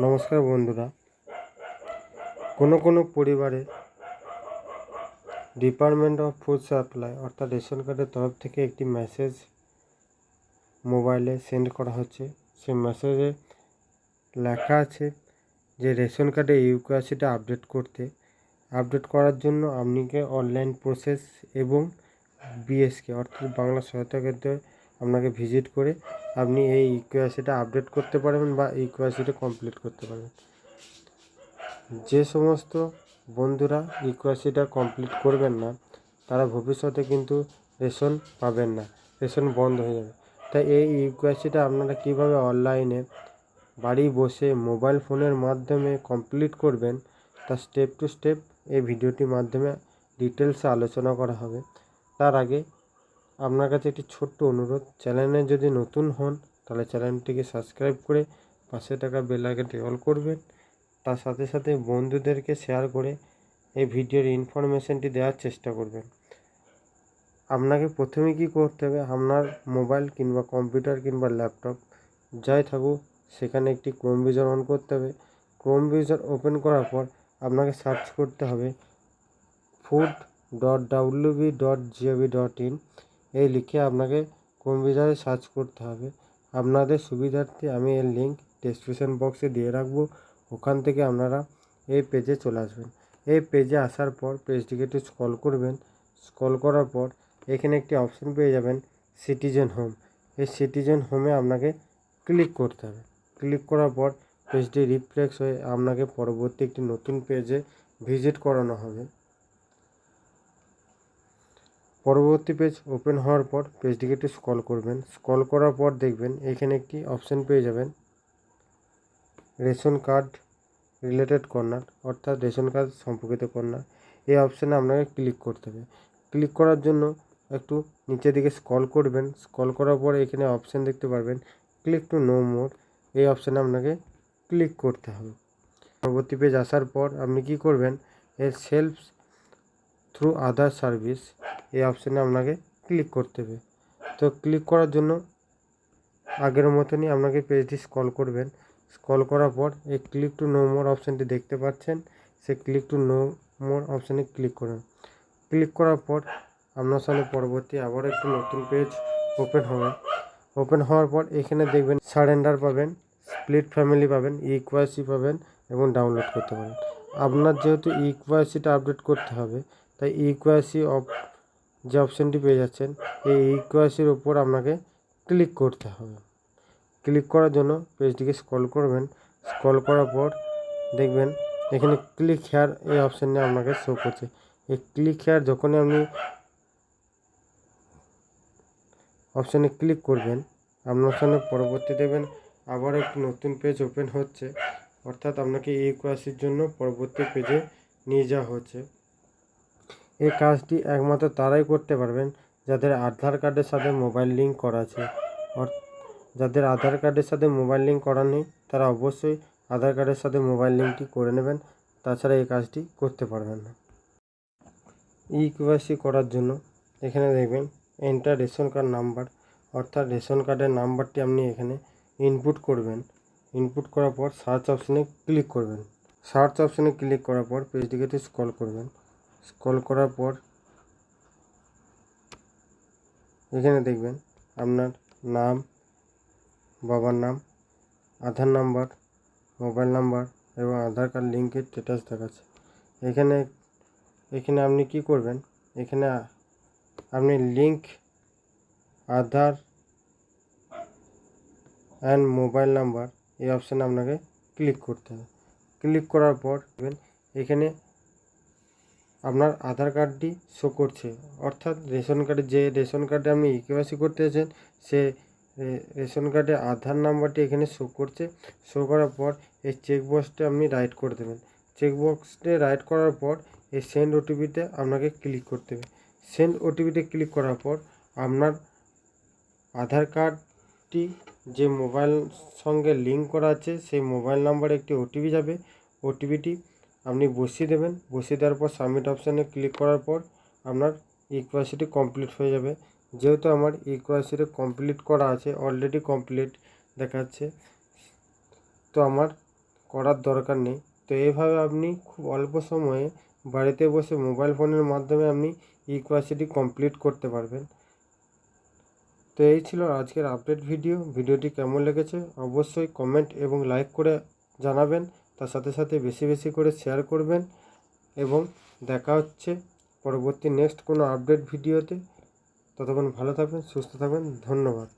নমস্কার বন্ধুরা। কোনো কোনো পরিবারে ডিপার্টমেন্ট অফ ফুড সাপ্লাই অর্থাৎ রেশন কার্ডের তরফ থেকে একটি মেসেজ মোবাইলে সেন্ড করা হচ্ছে। সেই মেসেজে লেখা আছে যে, রেশন কার্ডে ইউকেআইসিটা আপডেট করতে। আপডেট করার জন্য আপনাকে অনলাইন প্রসেস এবং বিএসকে অর্থাৎ বাংলা সহায়তা কেন্দ্রে আপনাকে ভিজিট করে আপনি এই ইকুয়াসিটা আপডেট করতে পারবেন বা ইউকেআইসিটা কমপ্লিট করতে পারবেন। যে সমস্ত বন্ধুরা ইকুয়াসিটা কমপ্লিট করবেন না, তারা ভবিষ্যতে কিন্তু রেশন পাবেন না, রেশন বন্ধ হয়ে যাবে। তাই এই ইকুয়াসিটা আপনারা কীভাবে অনলাইনে বাড়ি বসে মোবাইল ফোনের মাধ্যমে কমপ্লিট করবেন, তা স্টেপ টু স্টেপ এই ভিডিওটির মাধ্যমে ডিটেলসে আলোচনা করা হবে। তার আগে আপনার কাছে একটি ছোট্ট অনুরোধ। চ্যানেলে যদি নতুন হন, তাহলে চ্যানেলটিকে সাবস্ক্রাইব করে পাশে থাকা বেল আইকনটি অল করবেন। তার সাথে সাথে বন্ধুদেরকে শেয়ার করে এই ভিডিওর ইনফরমেশনটি দেওয়ার চেষ্টা করবেন। আপনাকে প্রথমে কি করতে হবে? আপনার মোবাইল কিংবা কম্পিউটার কিংবা ল্যাপটপ যাই থাকুক, সেখানে একটি ক্রোম ব্রাউজার অন করতে হবে। ক্রোম ব্রাউজার ওপেন করার পর আপনাকে সার্চ করতে হবে food dot WB dot GOV dot in এই লিখে আপনাকে ক্রোম ব্রাউজারে সার্চ করতে হবে। আপনাদের সুবিধার্থে আমি এর লিঙ্ক ডেসক্রিপশন বক্সে দিয়ে রাখব। ওখান থেকে আপনারা এই পেজে চলে আসবেন। এই পেজে আসার পর পেজটিকে একটু স্ক্রল করবেন। স্ক্রল করার পর এখানে একটি অপশন পেয়ে যাবেন সিটিজেন হোম এই সিটিজেন হোমে আপনাকে ক্লিক করতে হবে। ক্লিক করার পর পেজটি রিফ্রেশ হয়ে আপনাকে পরবর্তী একটি নতুন পেজে ভিজিট করানো হবে। পরবর্তী পেজ ওপেন হওয়ার পর পেজটিকে একটু স্ক্রল করবেন। স্কল করার পর দেখবেন এখানে একটি অপশন পেয়ে যাবেন। রেশন কার্ড রিলেটেড কর্নার অর্থাৎ রেশন কার্ড সম্পর্কিত কর্নার এই অপশানে আপনাকে ক্লিক করতে হবে। ক্লিক করার জন্য একটু নিচের দিকে স্কল করবেন। স্কল করার পর এখানে অপশান দেখতে পারবেন। ক্লিক টু নো মোর এই অপশানে আপনাকে ক্লিক করতে হবে। পরবর্তী পেজ আসার পর আপনি কি করবেন? এর সেলফ থ্রু আদার সার্ভিস এই অপশানে আপনাকে ক্লিক করতে হবে। তো ক্লিক করার জন্য আগের মতনই আপনাকে পেজটি স্ক্রল করবেন। স্ক্রল করার পর এই ক্লিক টু নো মোর অপশানটি দেখতে পাচ্ছেন। সেই ক্লিক টু নো মোর অপশানে ক্লিক করুন। ক্লিক করার পর আপনার সামনে পরবর্তী আবার একটি নতুন পেজ ওপেন হবে। ওপেন হওয়ার পর এখানে দেখবেন সারেন্ডার পাবেন স্প্লিট ফ্যামিলি পাবেন ইকুয়াসি পাবেন এবং ডাউনলোড করতে পারেন। আপনার যেহেতু ইকুয়াসিটা আপডেট করতে হবে, তাই ইকুয়াসি অফ যে অপশানটি পেয়ে যাচ্ছেন, এই ইকুয়াসির ওপর আপনাকে ক্লিক করতে হবে। ক্লিক করার জন্য পেজটিকে স্ক্রল করবেন। স্ক্রল করার পর দেখবেন, এখানে ক্লিক হেয়ার এই অপশানে আপনাকে শো করছে। এই ক্লিক হেয়ার যখনই আপনি অপশানে ক্লিক করবেন, আপনার সামনে পরবর্তী দেখবেন, আবার একটি নতুন পেজ ওপেন হচ্ছে। অর্থাৎ আপনাকে এই কোয়াসির জন্য পরবর্তী পেজে নিয়ে যাওয়া হচ্ছে। এই কাজটি একমাত্র তারাই করতে পারবেন, যাদের আধার কার্ডের সাথে মোবাইল লিঙ্ক করা আছে। যাদের আধার কার্ডের সাথে মোবাইল লিঙ্ক করা নেই, তারা অবশ্যই আধার কার্ডের সাথে মোবাইল লিঙ্কটি করে নেবেন, তাছাড়া এই কাজটি করতে পারবেন না। ই কেওয়াইসি করার জন্য এখানে দেখবেন, এন্টার রেশন কার্ড নাম্বার, অর্থাৎ রেশন কার্ডের নাম্বারটি আপনি এখানে ইনপুট করবেন। ইনপুট করার পর সার্চ অপশানে ক্লিক করবেন। সার্চ অপশানে ক্লিক করার পর পেজটিকে একটু স্ক্রল করবেন। স্ক্রল করার পর এখানে দেখবেন আপনার নাম, বাবার নাম, আধার নাম্বার, মোবাইল নাম্বার এবং আধার কার্ড লিঙ্কের স্ট্যাটাস দেখাচ্ছে। এখানে এখানে আপনি কি করবেন? এখানে আপনি link Aadhaar and mobile number এই অপশানে আপনাকে ক্লিক করতে হবে। ক্লিক করার পর এখানে আপনার আধার কার্ডটি শো করছে। অর্থাৎ রেশন কার্ডে যে রেশন কার্ডে আপনি ইকেওয়াইসি করতে আছেন সে রেশন কার্ডে আধার নাম্বারটি এখানে শো করছে। শো করার পর এই চেক বক্সটা আপনি রাইট করে দেবেন। চেক বক্সটে রাইট করার পর এই সেন্ড ওটিপিতে আপনাকে ক্লিক করতে হবে। সেন্ড ওটিপিতে ক্লিক করার পর আপনার আধার কার্ডটি যে মোবাইল সঙ্গে লিঙ্ক করা আছে, সেই মোবাইল নাম্বারে একটি ওটিপি যাবে। ওটিপিটি আপনি বসিয়ে দেবেন। বসিয়ে দেওয়ার পর সাবমিট অপশানে ক্লিক করার পর আপনার ইকুয়াসিটি কমপ্লিট হয়ে যাবে। যেহেতু আমার ইকুয়াসিটি কমপ্লিট করা আছে অলরেডি কমপ্লিট দেখাচ্ছে, তো আমার করার দরকার নেই। তো এইভাবে আপনি খুব অল্প সময়ে বাড়িতে বসে মোবাইল ফোনের মাধ্যমে আপনি ইকোয়াসিটি কমপ্লিট করতে পারবেন। তো এই ছিল আজকের আপডেট ভিডিও ভিডিওটি কেমন লেগেছে? অবশ্যই কমেন্ট এবং লাইক করে জানাবেন। তার সাথে সাথে বেশি বেশি করে শেয়ার করবেন এবং দেখা হচ্ছে পরবর্তী নেক্সট কোনো আপডেট ভিডিওতে। ততক্ষণ ভালো থাকবেন, সুস্থ থাকবেন, ধন্যবাদ।